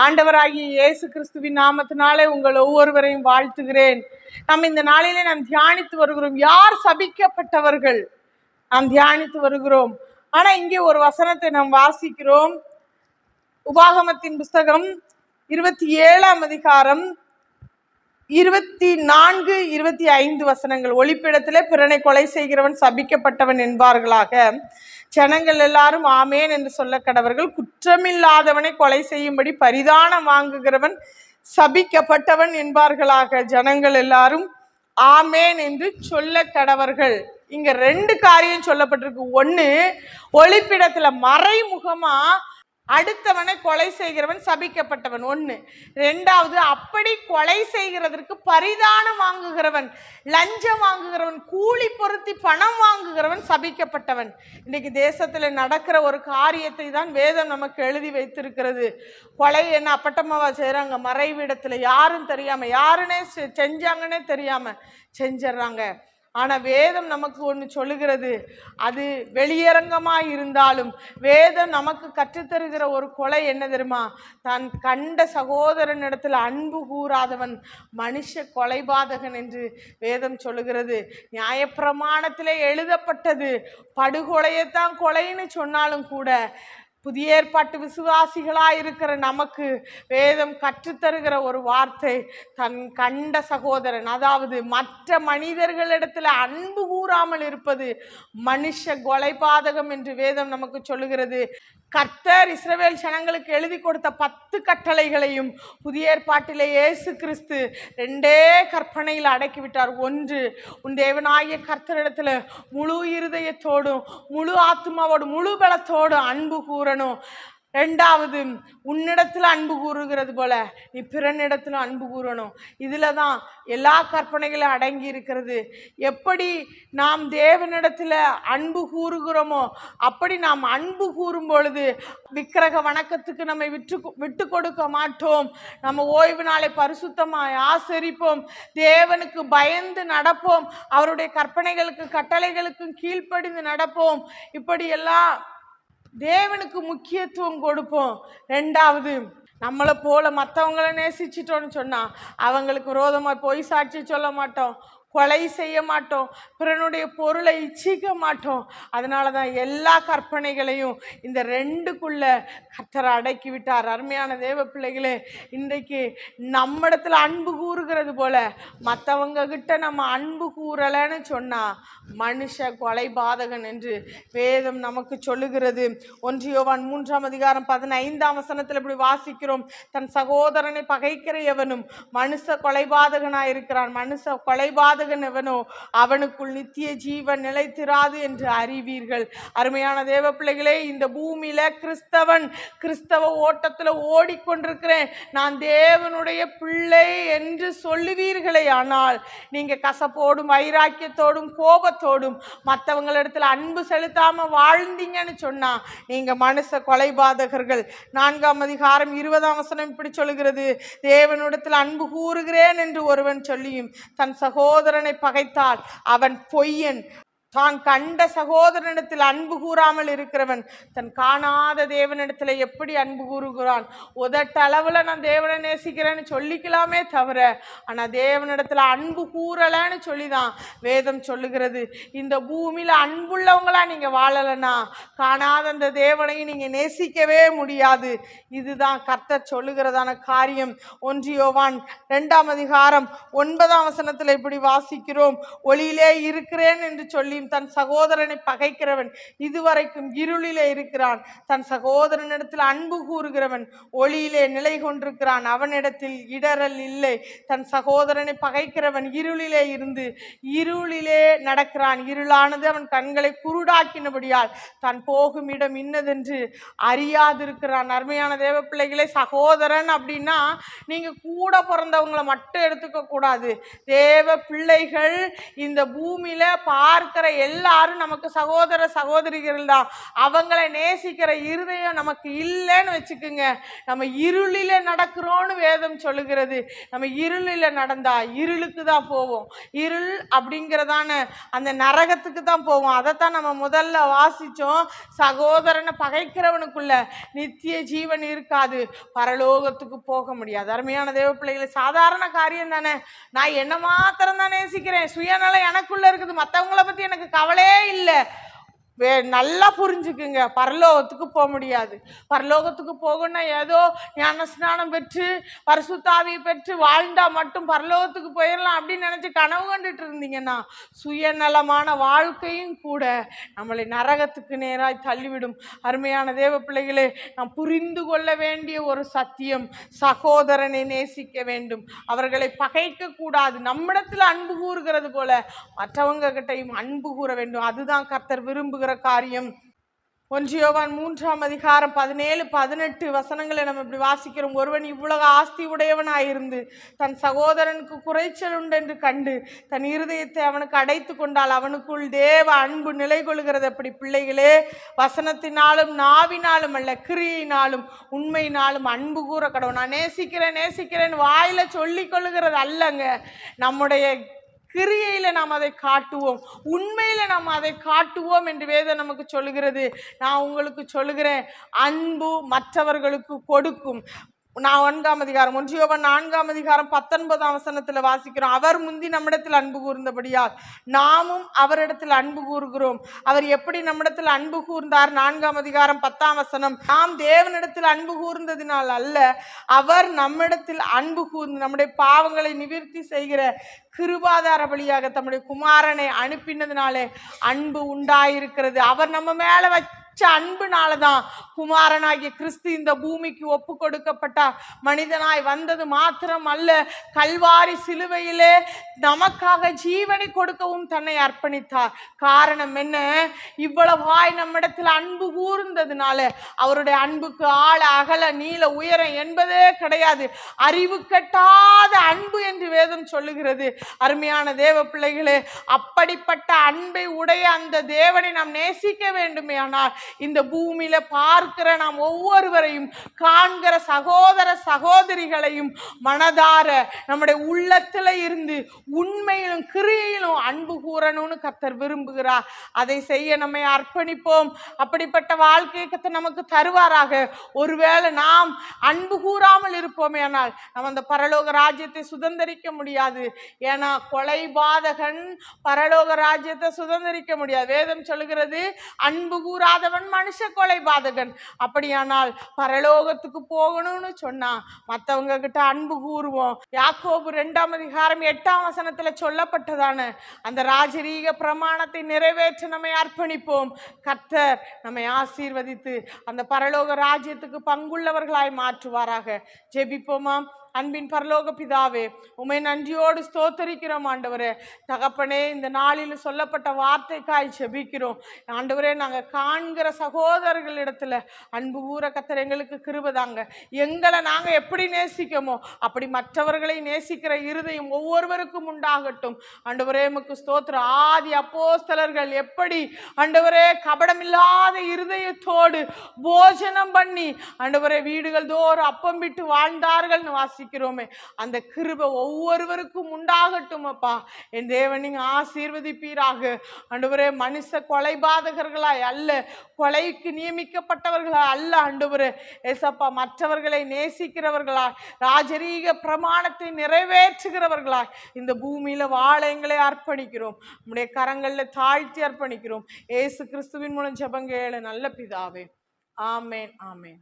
ஆண்டவராகிய இயேசு கிறிஸ்துவின் நாமத்தினாலே உங்கள் ஒவ்வொருவரையும் வாழ்த்துகிறேன். நாம் இந்த நாளிலே நாம் தியானித்து வருகிறோம். யார் சபிக்கப்பட்டவர்கள்? நாம் தியானித்து வருகிறோம். ஆனா இங்கே ஒரு வசனத்தை நாம் வாசிக்கிறோம். உபாகமத்தின் புஸ்தகம் இருபத்தி ஏழாம் அதிகாரம் இருபத்தி நான்கு இருபத்தி ஐந்து வசனங்கள். ஒளிப்பிடத்தில் பிறனை கொலை செய்கிறவன் சபிக்கப்பட்டவன் என்பார்களாக. ஜனங்கள் எல்லாரும் ஆமேன் என்று சொல்ல கடவர்கள் குற்றமில்லாதவனை கொலை செய்யும்படி பரிதானம் வாங்குகிறவன் சபிக்கப்பட்டவன் என்பார்களாக. ஜனங்கள் எல்லாரும் ஆமேன் என்று சொல்ல கடவர்கள். இங்க ரெண்டு காரியம் சொல்லப்பட்டிருக்கு. ஒன்று ஒளிப்பிடத்துல மறைமுகமாக அடுத்தவனை கொலை செய்கிறவன் சபிக்கப்பட்டவன். ஒன்று ரெண்டாவது அப்படி கொலை செய்கிறதற்கு பரிதானம் வாங்குகிறவன் லஞ்சம் வாங்குகிறவன் கூலி பொருத்தி பணம் வாங்குகிறவன் சபிக்கப்பட்டவன். இன்னைக்கு தேசத்தில் நடக்கிற ஒரு காரியத்தை தான் வேதம் நமக்கு எழுதி வைத்திருக்கிறது. கொலை என்ன அப்பட்டமாவா செய்கிறாங்க மறைவிடத்தில் யாரும் தெரியாமல் யாருன்னே செ- செஞ்சாங்கன்னே தெரியாமல் செஞ்சிடுறாங்க ஆனால் வேதம் நமக்கு ஒன்று சொல்லுகிறது. அது வெளியரங்கமாக இருந்தாலும் வேதம் நமக்கு கற்றுத்தருகிற ஒரு கொலை என்ன தெரியுமா? தான் கண்ட சகோதரனிடத்தில் அன்பு கூறாதவன் மனுஷ கொலைபாதகன் என்று வேதம் சொல்லுகிறது. நியாயப்பிரமாணத்திலே எழுதப்பட்டது. படுகொலையைத்தான் கொலைன்னு சொன்னாலும் கூட புதிய ஏற்பாட்டு விசுவாசிகளாக இருக்கிற நமக்கு வேதம் கற்றுத்தருகிற ஒரு வார்த்தை தன் கண்ட சகோதரன். அதாவது மற்ற மனிதர்களிடத்தில் அன்பு கூறாமல் இருப்பது மனுஷ கொலைபாதகம் என்று வேதம் நமக்கு சொல்லுகிறது. கர்த்தர் இஸ்ரவேல் ஜனங்களுக்கு எழுதி கொடுத்த பத்து கட்டளைகளையும் புதிய ஏற்பாட்டிலே இயேசு கிறிஸ்து ரெண்டே கற்பனையில் அடக்கிவிட்டார். ஒன்று உன் தேவனாகிய கர்த்தரிடத்தில் முழு இருதயத்தோடும் முழு ஆத்மாவோடும் முழு பலத்தோடும் அன்பு கூற கூறணும். ரெண்டாவது உன்னிடத்தில் அன்பு கூறுகிறது போல நீ பிறனிடத்தில் அன்பு கூறணும். இதில் தான் எல்லா கற்பனைகளும் அடங்கி இருக்கிறது. எப்படி நாம் தேவனிடத்தில் அன்பு கூறுகிறோமோ அப்படி நாம் அன்பு கூறும் பொழுது விக்கிரக வணக்கத்துக்கு நம்மை விட்டு விட்டு கொடுக்க மாட்டோம். நம்ம ஓய்வு நாளை பரிசுத்தமாய் ஆசரிப்போம். தேவனுக்கு பயந்து நடப்போம். அவருடைய கற்பனைகளுக்கு கட்டளைகளுக்கும் கீழ்ப்படிந்து நடப்போம். இப்படி எல்லாம் தேவனுக்கு முக்கியத்துவம் கொடுப்போம். ரெண்டாவது நம்மளை போல மற்றவங்கள நேசிச்சிட்டோன்னு சொன்னால் அவங்களுக்கு விரோதமாக பொய் சாட்சி சொல்ல மாட்டோம். கொலை செய்ய மாட்டோம். பிறனுடைய பொருளை இச்சிக்க மாட்டோம். அதனால தான் எல்லா கற்பனைகளையும் இந்த ரெண்டுக்குள்ள கர்த்தர் அடக்கி விட்டார் அருமையான தேவ பிள்ளைகளே இன்றைக்கு நம்மிடத்துல அன்பு கூறுகிறது போல மற்றவங்க கிட்ட நம்ம அன்பு கூறலைன்னு சொன்னால் மனுஷ கொலை பாதகன் என்று வேதம் நமக்கு சொல்லுகிறது. ஒன்றியோவான் மூன்றாம் அதிகாரம் பதினைந்தாம் வசனத்தில் இப்படி வாசிக்கிறோம். தன் சகோதரனை பகைக்கிற எவனும் மனுஷ கொலைபாதகனாக இருக்கிறான் மனுஷ கொலைபாதகன் எவனோ அவனுக்குள் நித்திய ஜீவன் நிலைத்திராது என்று அறிவீர்கள். அருமையான தேவ பிள்ளைகளே இந்த பூமியில கிறிஸ்தவன் கிறிஸ்தவ ஓட்டத்தில் ஓடிக்கொண்டிருக்கிறேன். நான் தேவனுடைய பிள்ளை என்று சொல்லுவீர்களே ஆனால் நீங்க கசப்போடும் வைராக்கியத்தோடும் கோபத்தோடும் மற்றவங்களிடத்துல அன்பு செலுத்தாம வாழ்ந்தீங்கன்னு சொன்னா நீங்க மனுஷ கொலைபாதகர்கள். நான்காம் அதிகாரம் இருபதாம் வசனம் இப்படி சொல்லுகிறது. தேவனிடத்தில் அன்பு கூறுகிறேன் என்று ஒருவன் சொல்லியும் தன் சகோதரனை பகைத்தால் அவன் பொய்யன். தான் கண்ட சகோதரனிடத்தில் அன்பு கூறாமல் இருக்கிறவன் தன் காணாத தேவனிடத்தில் எப்படி அன்பு கூறுகிறான்? உதட்டளவில் நான் தேவனை நேசிக்கிறேன்னு சொல்லிக்கலாமே தவிர ஆனால் தேவனிடத்தில் அன்பு கூறலைன்னு சொல்லி தான் வேதம் சொல்லுகிறது. இந்த பூமியில் அன்புள்ளவங்களா நீங்கள் வாழலைன்னா காணாத அந்த தேவனை நீங்கள் நேசிக்கவே முடியாது. இதுதான் கர்த்தர் சொல்லுகிறதான காரியம். ஒன்றியோவான் ரெண்டாம் அதிகாரம் ஒன்பதாம் வசனத்தில் இப்படி வாசிக்கிறோம் ஒளியிலே இருக்கிறேன் என்று சொல்லி தன் சகோதரனை பகைக்கிறவன் இதுவரைக்கும் இருளிலே இருக்கிறான். தன் சகோதரனிடத்தில் அன்பு கூறுகிறவன் ஒளியிலே நிலை கொண்டிருக்கிறான். அவனிடத்தில் இடரல் இல்லை. தன் சகோதரனை பகைக்கிறவன் இருளிலே இருந்து இருளிலே நடக்கிறான். இருளானது அவன் கண்களை குருடாக்கினபடியால் தான் போகும் இடம் இன்னதென்று அறியாதிருக்கிறான். அருமையான தேவ பிள்ளைகளே சகோதரன் அப்படின்னா நீங்க கூட பிறந்தவங்களை மட்டும் எடுத்துக்க கூடாது தேவ பிள்ளைகள் இந்த பூமியில பார்க்கிற எல்லாரும் நமக்கு சகோதர சகோதரிகள் தான் அவங்களை நேசிக்கிற இருதயம் நமக்கு இல்லைன்னு வச்சுக்குங்க. நம்ம இருளில் நடக்கிறோன்னு வேதம் சொல்லுகிறது. நம்ம இருளில் நடந்தா இருளுக்கு தான் போவோம். இருள் அப்படிங்கிறதான அந்த நரகத்துக்கு தான் போவோம். அதைத்தான் நம்ம முதல்ல வாசித்தோம் சகோதரனை பகைக்கிறவனுக்குள்ள நித்திய ஜீவன் இருக்காது. பரலோகத்துக்கு போக முடியாது. அருமையான தேவ பிள்ளைகளை சாதாரண காரியம் தானே நான் என்ன மாத்திரம் தான் நேசிக்கிறேன். சுயநலம் எனக்குள்ள இருக்குது. மற்றவங்கள பற்றி எனக்கு கவலையே இல்லை. வே நல்லா புரிஞ்சுக்குங்க. பரலோகத்துக்கு போக முடியாது. பரலோகத்துக்கு போகணும்னா ஏதோ ஞான ஸ்நானம் பெற்று பரிசுத்தாவி பெற்று வாழ்ந்தா மட்டும் பரலோகத்துக்கு போயிடலாம் அப்படின்னு நினச்சி கனவு கண்டுட்டு இருந்தீங்கன்னா சுயநலமான வாழ்க்கையும் கூட நம்மளை நரகத்துக்கு நேராக தள்ளிவிடும். அருமையான தேவ பிள்ளைகளே நாம் புரிந்து கொள்ள வேண்டிய ஒரு சத்தியம் சகோதரனை நேசிக்க வேண்டும். அவர்களை பகைக்க கூடாது. நம்மிடத்தில் அன்பு கூறுகிறது போல மற்றவங்க கிட்டையும் அன்பு கூற வேண்டும். அதுதான் கர்த்தர் விரும்புகிற காரியம். ஒன்றியோவான் மூன்றாம் அதிகாரம் பதினேழு பதினெட்டு வசனங்களை நம்ம இப்படி வாசிக்கிறோம். ஒருவன் இவ்வுலக ஆஸ்தி உடையவனாயிருந்து தன் சகோதரனுக்கு குறைச்சல் உண்டு என்று கண்டு தன் இருதயத்தை அவனுக்கு அடைத்து கொண்டால் அவனுக்குள் தேவ அன்பு நிலை கொள்கிறது அப்படி பிள்ளைகளே வசனத்தினாலும் நாவினாலும் அல்ல கிரியினாலும் உண்மையினாலும் அன்பு கூற கடவுள். நான் நேசிக்கிறேன் நேசிக்கிறேன் வாயில சொல்லிக் கொள்ளுகிறது அல்லங்க. நம்முடைய கிரியையில நாம் அதை காட்டுவோம். உண்மையில நாம் அதை காட்டுவோம் என்று வேதம் நமக்கு சொல்லுகிறது. நான் உங்களுக்கு சொல்லுகிறேன். அன்பு மற்றவர்களுக்கு கொடுக்கும். நான் ஒன்றாம் அதிகாரம் ஒன்றியோவன் நான்காம் அதிகாரம் பத்தொன்பதாம் வசனத்தில் வாசிக்கிறோம். அவர் முந்தி நம்மிடத்தில் அன்பு கூர்ந்தபடியால் நாமும் அவரிடத்தில் அன்பு கூறுகிறோம். அவர் எப்படி நம்மிடத்தில் அன்பு கூர்ந்தார்? நான்காம் அதிகாரம் பத்தாம் வசனம். நாம் தேவனிடத்தில் அன்பு கூர்ந்ததினால் அல்ல அவர் நம்மிடத்தில் அன்பு கூர்ந்து நம்முடைய பாவங்களை நிவர்த்தி செய்கிற கிருபாதார வழியாக தம்முடைய குமாரனை அனுப்பினதுனாலே அன்பு உண்டாயிருக்கிறது. அவர் நம்ம மேலே வச்சு அன்பினால தான் குமாரனாகிய கிறிஸ்து இந்த பூமிக்கு ஒப்பு கொடுக்கப்பட்ட மனிதனாய் வந்தது மாத்திரம் அல்ல கல்வாரி சிலுவையிலே நமக்காக ஜீவனை கொடுக்கவும் தன்னை அர்ப்பணித்தார். காரணம் என்ன? இவ்வளவாய் நம்மிடத்தில் அன்பு கூர்ந்ததுனால அவருடைய அன்புக்கு ஆழ அகல நீள உயரம் என்பதே கிடையாது. அறிவு கட்டாத அன்பு என்று வேதம் சொல்லுகிறது. அருமையான தேவ பிள்ளைகளே அப்படிப்பட்ட அன்பை உடைய அந்த தேவனை நாம் நேசிக்க வேண்டுமே ஆனால் இந்த பூமியில பார்க்கிற நாம் ஒவ்வொருவரையும் காண்கிற சகோதர சகோதரிகளையும் மனதார நம்முடைய உள்ளத்துல இருந்து உண்மையிலும் கிரியையிலும் அன்பு கூறணும்னு கத்தர் விரும்புகிறார். அதை செய்ய நம்மை அர்ப்பணிப்போம். அப்படிப்பட்ட வாழ்க்கையை கத்தை நமக்கு தருவாராக. ஒருவேளை நாம் அன்பு கூறாமல் இருப்போமே ஆனால் நம்ம அந்த பரலோக ராஜ்யத்தை சுதந்தரிக்க முடியாது. ஏன்னா கொலை பாதகன் பரலோக ராஜ்யத்தை சுதந்தரிக்க முடியாது. வேதம் சொல்லுகிறது அன்பு கூறாத அவன் மனுஷ கொலை பாதகன். அப்படியானால் பரலோகத்துக்கு போகணும்னு சொன்னா மற்றவங்க கிட்ட அன்பு கூறுவோம். யாக்கோபு ரெண்டாம் அதிகாரம் எட்டாம் வசனத்துல சொல்லப்பட்டதான அந்த ராஜரீக பிரமாணத்தை நிறைவேற்ற நம்மை அர்ப்பணிப்போம். கர்த்தர் நம்மை ஆசீர்வதித்து அந்த பரலோக ராஜ்யத்துக்கு பங்குள்ளவர்களாய் மாற்றுவாராக. ஜெபிப்போமாம். அன்பின் பரலோக பிதாவே உமை நன்றியோடு ஸ்தோத்தரிக்கிறோம் ஆண்டவரே. தகப்பனே இந்த நாளில் சொல்லப்பட்ட வார்த்தைக்காய் செபிக்கிறோம் ஆண்டவரே நாங்கள் காண்கிற சகோதரர்களிடத்துல அன்பு ஊற கத்தர் எங்களுக்கு கிருபதாங்க எங்களை நாங்கள் எப்படி நேசிக்கமோ அப்படி மற்றவர்களை நேசிக்கிற இருதயம் ஒவ்வொருவருக்கும் உண்டாகட்டும். ஆண்டவரே முக்கு ஸ்தோத்திரம். ஆதி அப்போஸ்தலர்கள் எப்படி ஆண்டவரே கபடமில்லாத இருதயத்தோடு போஜனம் பண்ணி ஆண்டவரே வீடுகள் தோறும் அப்பம் விட்டு வாழ்ந்தார்கள்னு வாசிக்கிறோமே. அந்த கிருபை ஒவ்வொருவருக்கும் உண்டாகட்டும் அப்பா. என் தேவன் நீங்கள் ஆசீர்வதிப்பீராக. ஆண்டவரே மனுஷ கொலைபாதகர்களாய் அல்ல கொலைக்கு நியமிக்கப்பட்டவர்களா அல்ல ஆண்டவரே. ஏசப்பா மற்றவர்களை நேசிக்கிறவர்களாய் ராஜரீக பிரமாணத்தை நிறைவேற்றுகிறவர்களாய் இந்த பூமியில் வாழ எங்களை அர்ப்பணிக்கிறோம். நம்முடைய கரங்களில் தாழ்த்தி அர்ப்பணிக்கிறோம். ஏசு கிறிஸ்துவின் மூலம் ஜபங்கேள நல்ல பிதாவே. ஆமேன் ஆமேன்.